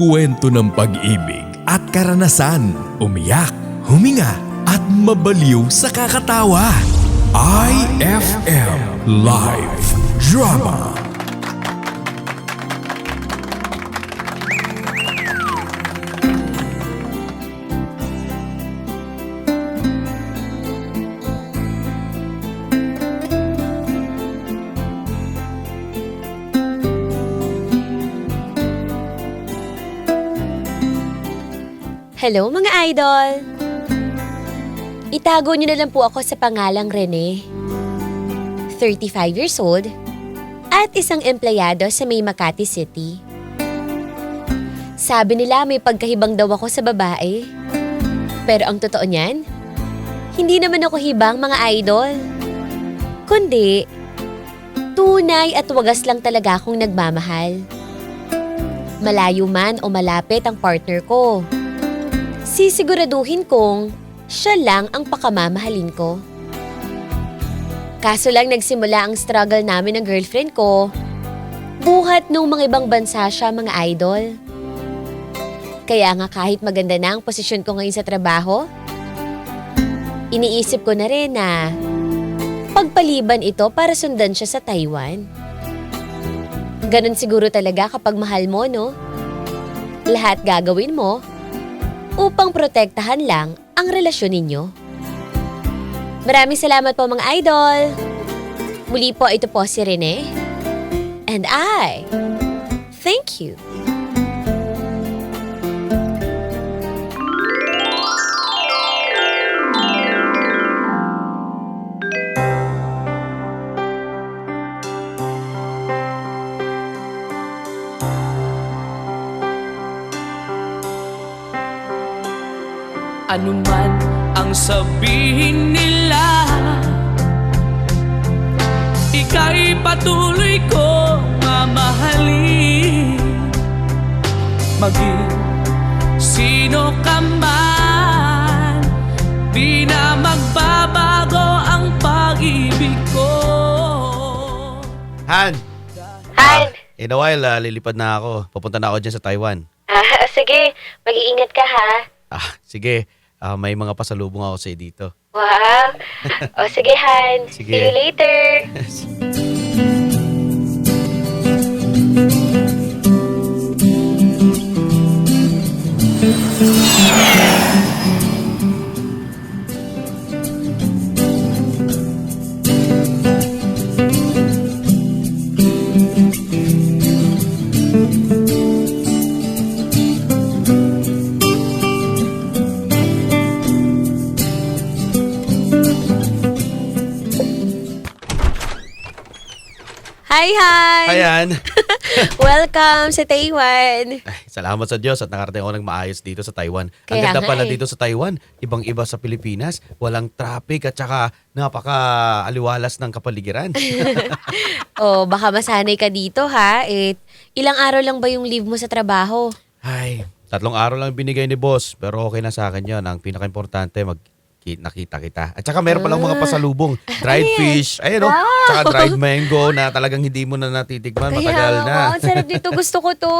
Magkwento ng pag-ibig at karanasan, umiyak, huminga at mabaliw sa kakatawa. IFM Live Drama. Hello mga idol! Itago niyo na lang po ako sa pangalang Rene. 35 years old at isang empleyado sa May Makati City. Sabi nila may pagkahibang daw ako sa babae. Pero ang totoo niyan, hindi naman ako hibang mga idol. Kundi, tunay at wagas lang talaga akong nagmamahal. Malayo man o malapit ang partner ko sisiguraduhin kong siya lang ang pakamamahalin ko. Kaso lang nagsimula ang struggle namin ng girlfriend ko, buhat nung mga ibang bansa siya mga idol. Kaya nga kahit maganda na ang posisyon ko ngayon sa trabaho, iniisip ko na rin na pagpaliban ito para sundan siya sa Taiwan. Ganon siguro talaga kapag mahal mo, no? Lahat gagawin mo upang protektahan lang ang relasyon ninyo. Maraming salamat po mga idol! Muli po ito po si Rene. And I, thank you. Ano man ang sabihin nila Ika'y patuloy ko mamahalin Maging sino ka man Di na magbabago ang pag-ibig ko Han, Han! in a while, ah, lilipad na ako. Pupunta na ako dyan sa Taiwan. Ah, sige, mag-iingat ka ha. Ah, sige. Ah, may mga pasalubong ako sa'yo dito. Wow! o sige Han, Sige. see you later. Hi Han! Ayan. Welcome sa Taiwan. Ay, salamat sa Diyos at nakarating ako ng maayos dito sa Taiwan. Ang Kaya ganda nga pala eh. dito sa Taiwan. Ibang-iba sa Pilipinas. Walang traffic at saka napaka-aliwalas ng kapaligiran. Oh, baka masanay ka dito ha. Eh, ilang araw lang ba yung leave mo sa trabaho? Ay, tatlong araw lang binigay ni boss. Pero okay na sa akin yun. Ang pinaka-importante, mag nakita kita. At saka meron palang mga pasalubong. Dried Ano yan? fish. Ayun, oh. Wow! Tsaka dried mango na talagang hindi mo na natitikman. Matagal Kaya na. nga, ang sarap dito. Gusto ko to.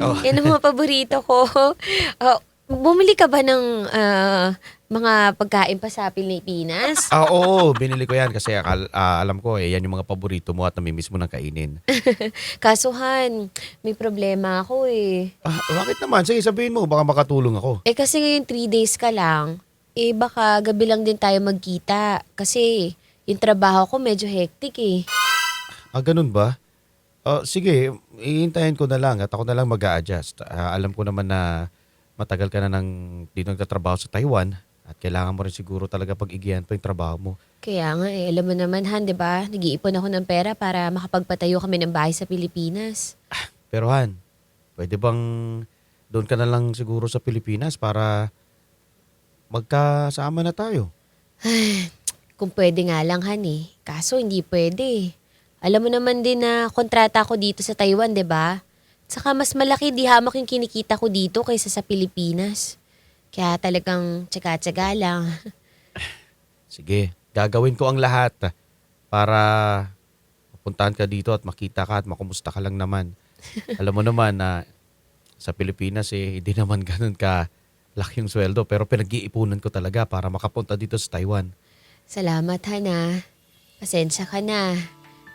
Oh. Yan ang mga paborito ko. Oh, bumili ka ba ng ah, mga pagkain pa sa Pilipinas? Ah, oo, binili ko yan kasi akal, ah, alam ko eh, yan yung mga paborito mo at namimiss mo ng kainin. Kasuhan, may problema ako eh. Ah, bakit naman? Sige, sabihin mo, baka makatulong ako. Eh kasi ngayon 3 days ka lang, eh baka gabi lang din tayo magkita. Kasi yung trabaho ko medyo hectic eh. Ah, ganun ba? Ah, sige, iintayin ko na lang at ako na lang mag adjust alam ko naman na matagal ka na nang dito nagtatrabaho sa Taiwan at kailangan mo rin siguro talaga pag-igihan pa yung trabaho mo. Kaya nga eh, alam mo naman Han, di ba? Nag-iipon ako ng pera para makapagpatayo kami ng bahay sa Pilipinas. Pero Han, pwede bang doon ka na lang siguro sa Pilipinas para magkasama na tayo? Kung pwede nga lang Han eh. Kaso hindi pwede. Alam mo naman din na kontrata ko dito sa Taiwan, di ba? Saka mas malaki di hamak yung kinikita ko dito kaysa sa Pilipinas. Kaya talagang tsaga-tsaga lang. Sige, gagawin ko ang lahat para mapuntahan ka dito at makita ka at makumusta ka lang naman. Alam mo naman na sa Pilipinas eh, hindi naman ganun ka laki yung sweldo. Pero pinag-iipunan ko talaga para makapunta dito sa Taiwan. Salamat, Hana. Pasensya ka na.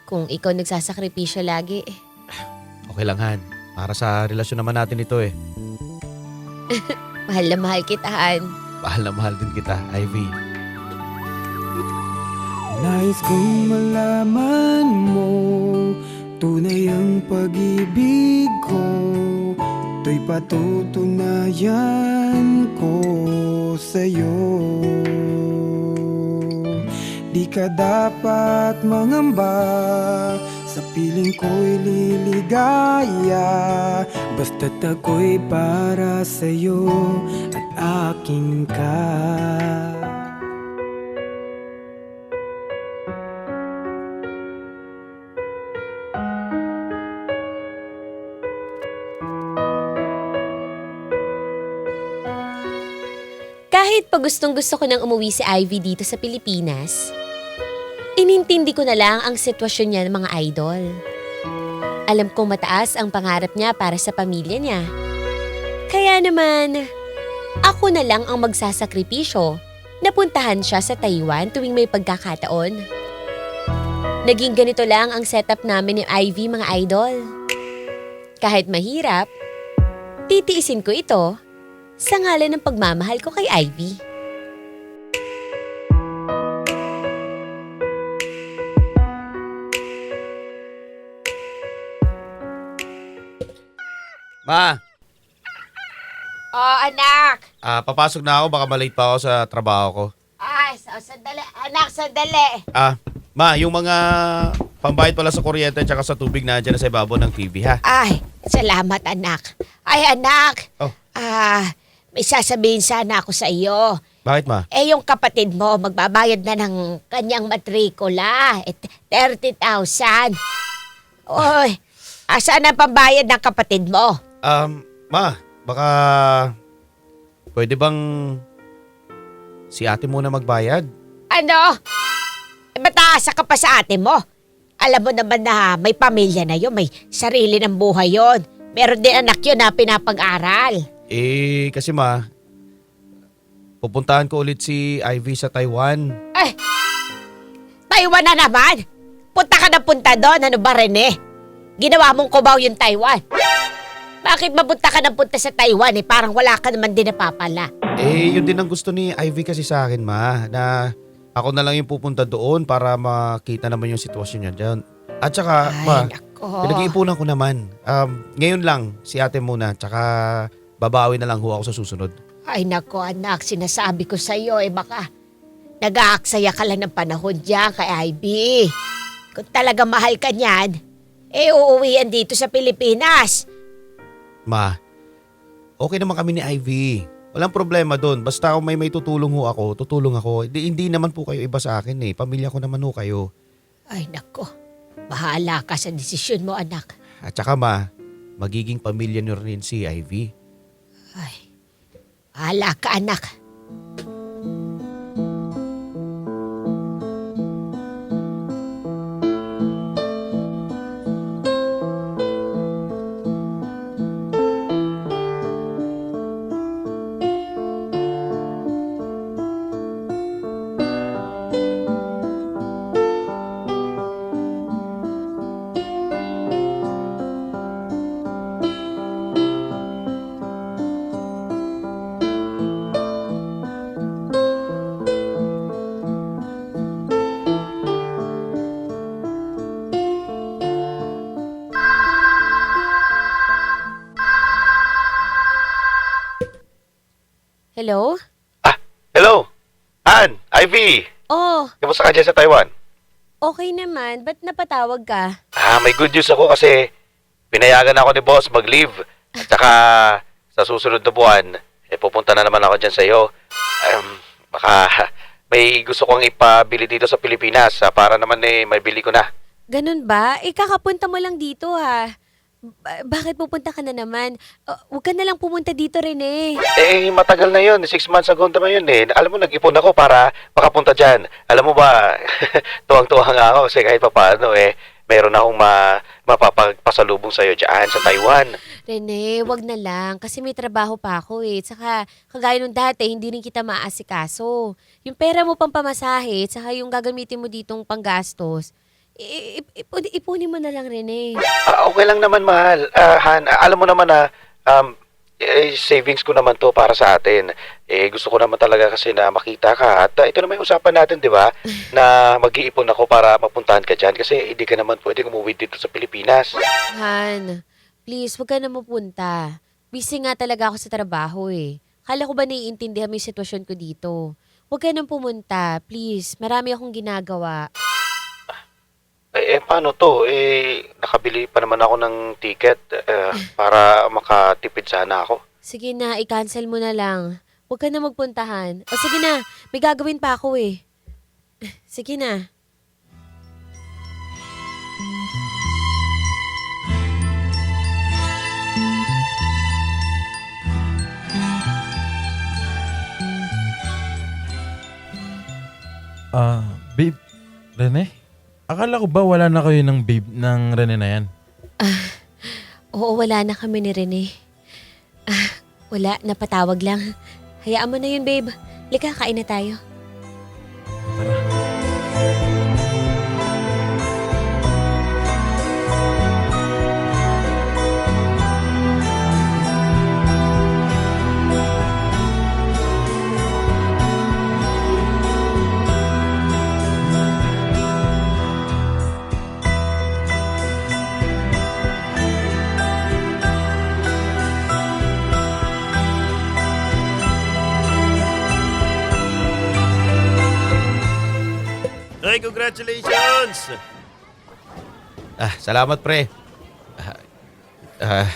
Kung ikaw nagsasakripisyo lagi. Okay lang, Han. Para sa relasyon naman natin ito eh. Mahal na mahal kita, Han. Mahal na mahal din kita, Ivy. Nais kong malaman mo Tunay ang pag-ibig ko Ito'y patutunayan ko sa'yo. Di ka dapat mangamba Sa piling ko'y liligaya. Basta't ako'y para sa'yo At aking ka Kahit pa gustong gusto ko nang umuwi si Ivy dito sa Pilipinas, inintindi ko na lang ang sitwasyon niya ng mga idol. Alam kong mataas ang pangarap niya para sa pamilya niya. Kaya naman, ako na lang ang magsasakripisyo na puntahan siya sa Taiwan tuwing may pagkakataon. Naging ganito lang ang setup namin ni Ivy mga idol. Kahit mahirap, titiisin ko ito sa ngalan ng pagmamahal ko kay Ivy. Ma, Oh, anak! ah, papasok na ako. Baka malate pa ako sa trabaho ko. Ay, sa sandali. Anak, sandali. Ah, ma, yung mga pambayad pala sa kuryente at sa tubig na dyan sa ibabaw ng TV, ha? Ay, salamat anak. Ay anak, Oh, ah, may sasabihin sana ako sa iyo. bakit ma? Eh yung kapatid mo magbabayad na ng kanyang matrikula. Eh, 30,000. Oy, asan ang pambayad ng kapatid mo? Um, ma, baka pwede bang si ate muna magbayad? Ano? Eh, mataasa ka pa sa ate mo. Alam mo naman na may pamilya na yun, may sarili ng buhay yon. Meron din anak yun na pinapag-aral. Eh, kasi ma, pupuntahan ko ulit si Ivy sa Taiwan. Ay, Taiwan na naman. Punta ka na punta doon. Ano ba, Rene? Ginawa mong kubaw yung Taiwan. Bakit mapunta ka na punta sa Taiwan eh? Parang wala ka naman din napapala. Eh, yun din ang gusto ni Ivy kasi sa akin, ma, na ako na lang yung pupunta doon para makita naman yung sitwasyon niya dyan. At saka, ma, Ay, nako. pinag-iipunan ko naman. Um, ngayon lang, si ate muna, tsaka babawi na lang ho ako sa susunod. Ay, nako anak. Sinasabi ko sa iyo eh baka nag-aaksaya ka lang ng panahon dyan kay Ivy. Kung talaga mahal ka niyan, eh uuwi yan dito sa Pilipinas. Ma, okay naman kami ni Ivy. Walang problema doon. Basta kung may may tutulong ho ako, tutulong ako. Hindi, hindi naman po kayo iba sa akin eh. Pamilya ko naman ho kayo. Ay, nako. Bahala ka sa desisyon mo, anak. At saka ma, magiging pamilya niyo rin si Ivy. Ay, bahala ka, anak. Ka dyan sa Taiwan? okay naman. Ba't napatawag ka? Ah, may good news ako kasi pinayagan ako ni boss mag-leave. At saka sa susunod na buwan, eh, pupunta na naman ako dyan sa iyo. Um, baka may gusto kong ipabili dito sa Pilipinas ah, para naman eh, may bili ko na. Ganun ba? Ikakapunta mo lang dito ha. Ba- bakit pupunta ka na naman? Uh, huwag ka na lang pumunta dito, Rene. Eh, matagal na yun. Six months ago naman yun eh. Alam mo, nag-ipon ako para makapunta dyan. Alam mo ba, tuwang-tuwa nga ako kasi kahit pa paano eh, meron akong ma, mapapagpasalubong sa'yo dyan sa Taiwan. Rene, wag na lang. Kasi may trabaho pa ako eh. Tsaka, kagaya nung dati, hindi rin kita maasikaso. Yung pera mo pang pamasahe, tsaka yung gagamitin mo ditong panggastos, i- ip- ip- ipunin mo na lang, Rene. Ah, okay lang naman, mahal. Ah, Han, ah, alam mo naman na um, eh, savings ko naman to para sa atin. Eh, gusto ko naman talaga kasi na makita ka. At ah, ito naman yung usapan natin, di ba? na mag-iipon ako para mapuntahan ka dyan. Kasi hindi ka naman pwede umuwi dito sa Pilipinas. Han, please, wag ka na mapunta. Busy nga talaga ako sa trabaho eh. Kala ko ba naiintindihan mo yung sitwasyon ko dito? Huwag ka nang pumunta, please. Marami akong ginagawa. Eh, eh, paano to? Eh, nakabili pa naman ako ng ticket eh, para makatipid sana ako. Sige na, i-cancel mo na lang. Huwag ka na magpuntahan. O sige na, may gagawin pa ako eh. Sige na. Ah, babe, Rene? Akala ko ba wala na kayo ng babe ng Rene na yan? Oo, wala na kami ni Rene. Ah, wala, napatawag lang. Hayaan mo na yun, babe. Lika, kain na tayo. Tara. Ay, congratulations! Ah, salamat pre. Ah, ah,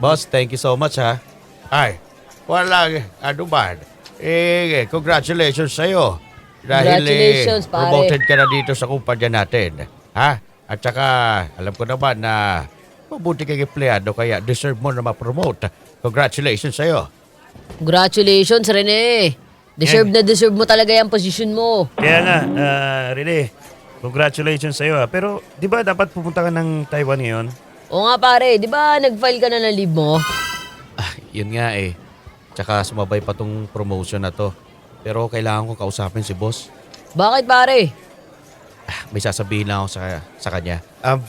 boss, thank you so much ha. Ay, walang ano man. Eh, congratulations sa'yo. Dahil Congratulations, eh, pare. promoted ka na dito sa kumpanya natin. Ha? At saka, alam ko naman na mabuti kang empleyado kaya deserve mo na ma-promote. Congratulations sa'yo. Congratulations, Rene. Deserve na deserve mo talaga yung position mo. Kaya nga, ah, Rene, congratulations sa'yo ah. Pero di ba dapat pupunta ka ng Taiwan ngayon? Oo nga pare, di ba nag-file ka na ng leave mo? Ah, yun nga eh. Tsaka sumabay pa tong promotion na to. Pero kailangan ko kausapin si boss. Bakit pare? May sasabihin lang ako sa, sa kanya. Um,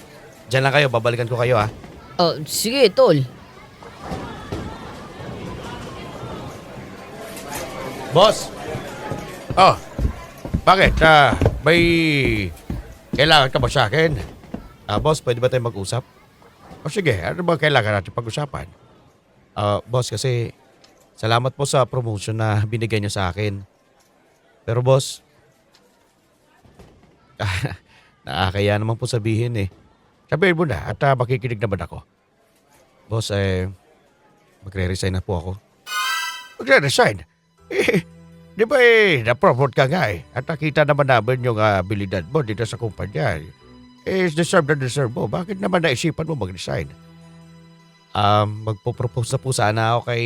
dyan lang kayo, babalikan ko kayo ah. Oh, sige, tol. Boss! Oh, bakit? Ah, may kailangan ka ba sa akin? Ah, boss, pwede ba tayo mag-usap? O sige, ano ba kailangan natin pag-usapan? Ah, boss, kasi salamat po sa promotion na binigay niyo sa akin. Pero boss, ah, nakakaya naman po sabihin eh. Sabihin mo na at ah, makikinig naman ako. Boss, eh, magre-resign na po ako. Magre-resign? Eh, di ba eh, na-promote ka nga eh. At nakita naman namin yung ah, abilidad mo dito sa kumpanya. Eh, deserve na deserve mo. Bakit naman naisipan mo mag-resign? Um, magpo-propose na po sana ako kay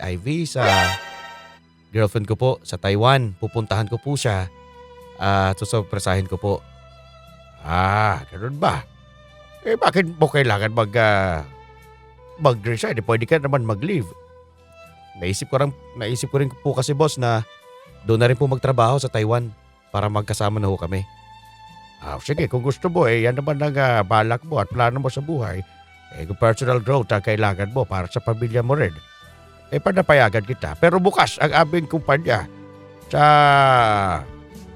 Ivy sa girlfriend ko po sa Taiwan. Pupuntahan ko po siya at susurpresahin ko po. Ah, ganun ba? Eh, bakit mo kailangan mag, ah, mag-resign? Eh, pwede ka naman mag-leave. Naisip ko rin, naisip ko rin po kasi boss na doon na rin po magtrabaho sa Taiwan para magkasama na ho kami. Ah, sige, kung gusto mo eh, yan naman ang ah, balak mo at plano mo sa buhay. Eh, kung personal growth ang kailangan mo para sa pamilya mo rin. Eh, panapayagan kita. Pero bukas ang aming kumpanya sa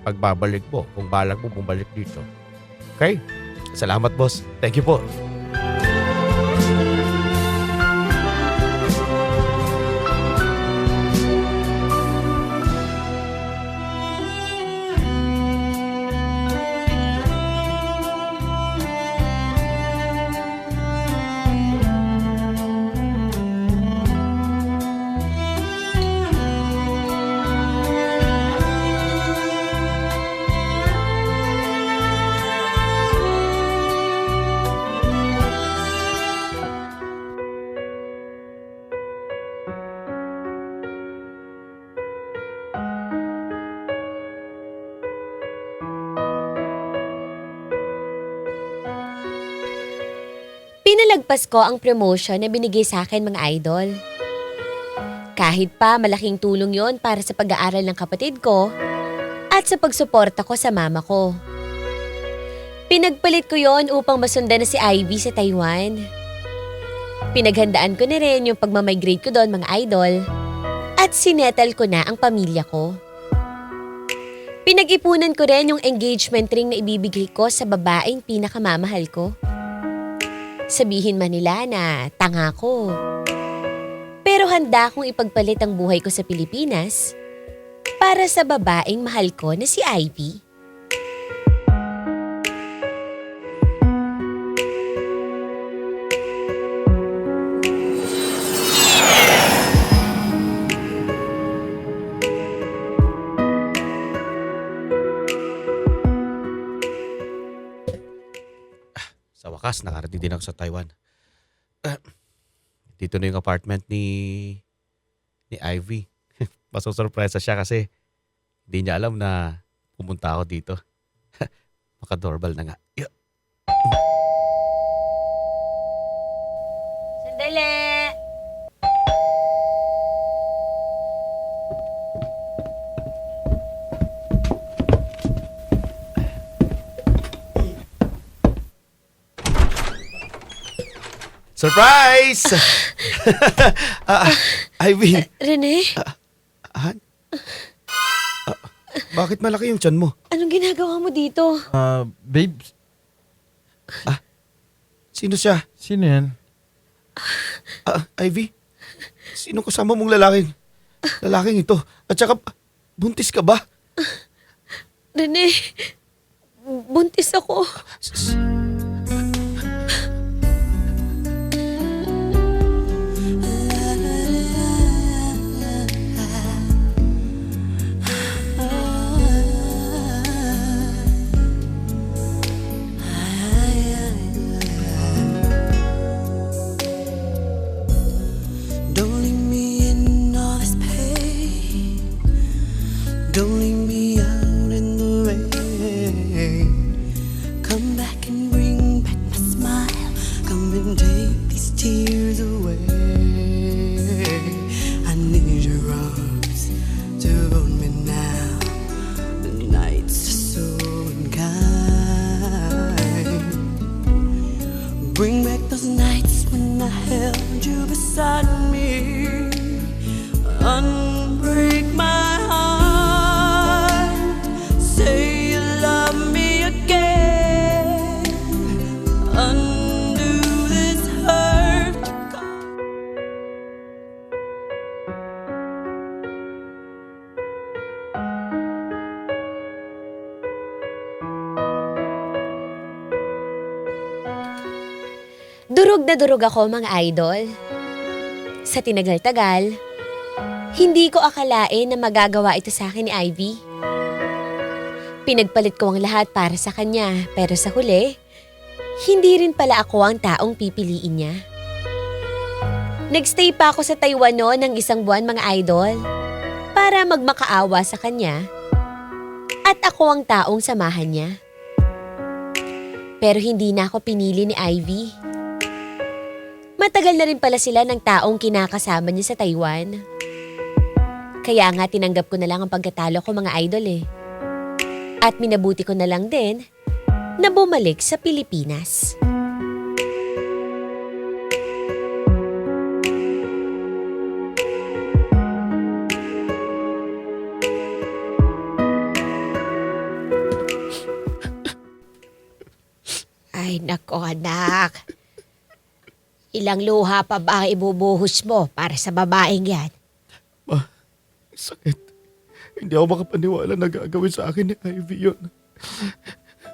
pagbabalik mo kung balak mo bumalik dito. Okay? Salamat, boss. Thank you po. Magpasko ang promotion na binigay sa akin mga idol. Kahit pa malaking tulong yon para sa pag-aaral ng kapatid ko at sa pagsuporta ko sa mama ko. Pinagpalit ko yon upang masundan na si Ivy sa Taiwan. Pinaghandaan ko na rin yung pagmamigrate ko doon mga idol at sinetal ko na ang pamilya ko. Pinag-ipunan ko rin yung engagement ring na ibibigay ko sa babaeng pinakamamahal ko. Sabihin man nila na tanga ko. Pero handa akong ipagpalit ang buhay ko sa Pilipinas para sa babaeng mahal ko na si Ivy. Wakas, nakarating din ako sa Taiwan. Ah, dito na yung apartment ni ni Ivy. Masusurpresa siya kasi hindi niya alam na pumunta ako dito. Maka-doorbell na nga. Sandali! Surprise! ah, ah, Ivy, Rene, ah, ah, bakit malaki yung tiyan mo? anong ginagawa mo dito? Ah, babe, Sino siya? sino yan? Ah, Ivy? Sino kasama mong lalaking? Lalaking ito. At saka, buntis ka ba? Rene, buntis ako. S- s- na durog ako mga idol. Sa tinagal-tagal, hindi ko akalain na magagawa ito sa akin ni Ivy. Pinagpalit ko ang lahat para sa kanya pero sa huli, hindi rin pala ako ang taong pipiliin niya. Nagstay pa ako sa Taiwan noon ng isang buwan mga idol para magmakaawa sa kanya at ako ang taong samahan niya. Pero hindi na ako pinili ni Ivy. Matagal na rin pala sila ng taong kinakasama niya sa Taiwan. Kaya nga tinanggap ko na lang ang pagkatalo ko mga idol eh. At minabuti ko na lang din na bumalik sa Pilipinas. Ay, nako anak. Ilang luha pa ba ang ibubuhos mo para sa babaeng yan? Sakit. Hindi ako makapaniwala na gagawin sa akin ni Ivy yun.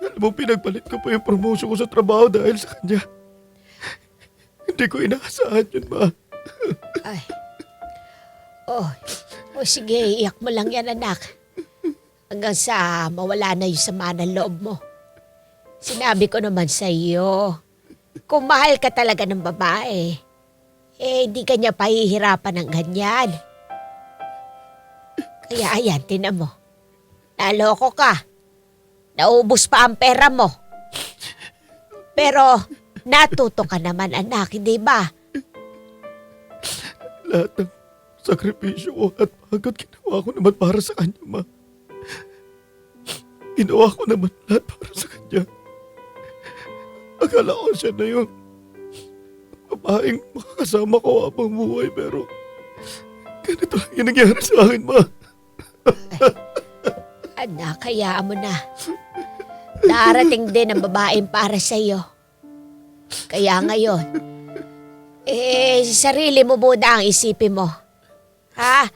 Alam mo, pinagpalit ko pa yung promotion ko sa trabaho dahil sa kanya. Hindi ko inaasahan yun, ma. Ay. Oh, o sige, iyak mo lang yan anak. Hanggang sa mawala na yung sama ng loob mo. Sinabi ko naman sa iyo, kung mahal ka talaga ng babae, eh hindi ka niya pahihirapan ng ganyan. Kaya ayan, tinan mo. Naloko ka. Naubos pa ang pera mo. Pero Natuto ka naman anak, hindi ba? Lahat ng sakripisyo ko at pagod ginawa ko naman para sa kanya, ma. Ginawa ko naman lahat para sa kanya. Akala ko siya na yung babaeng makakasama ko habang buhay pero ganito lang yung nangyari sa akin, ma. Anak, hayaan mo na. Darating din ang babaeng para sa iyo. Kaya ngayon, eh, sarili mo muna ang isipin mo. Ha?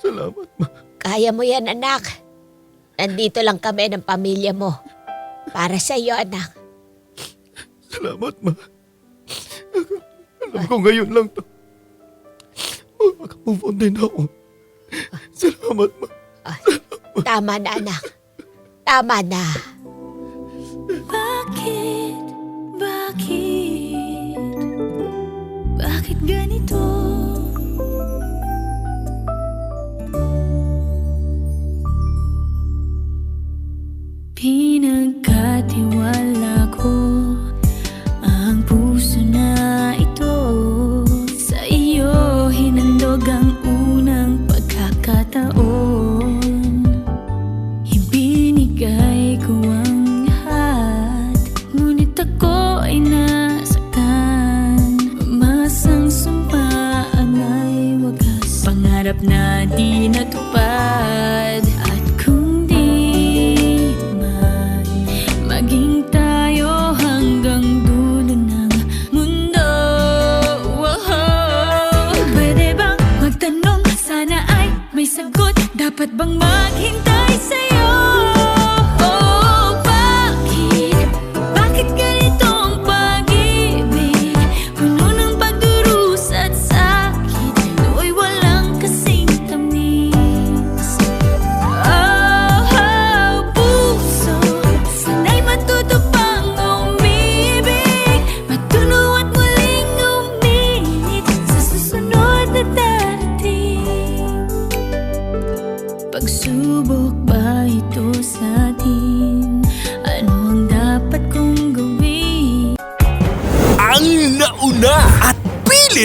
Salamat, ma. Kaya mo yan, anak. Nandito lang kami ng pamilya mo. Para sa iyo, anak. Salamat, ma. Alam ko ngayon lang to. Mag-move on din ako. Salamat, ma. Tama na, anak. Tama na.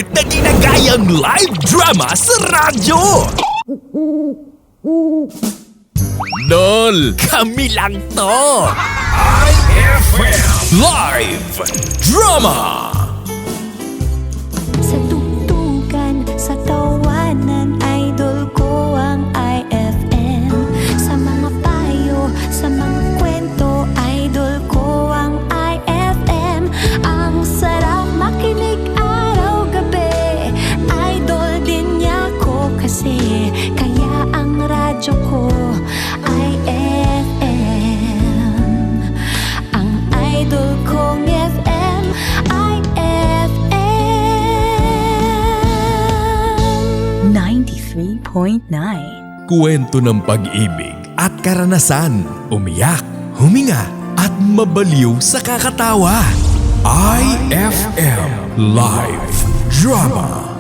Pilit na ginagayang live drama sa radyo. Nol, kami lang to. IFM Live Drama. 93.9 Kwento ng pag-ibig at karanasan, umiyak, huminga at mabaliw sa kakatawa. IFM Live Drama.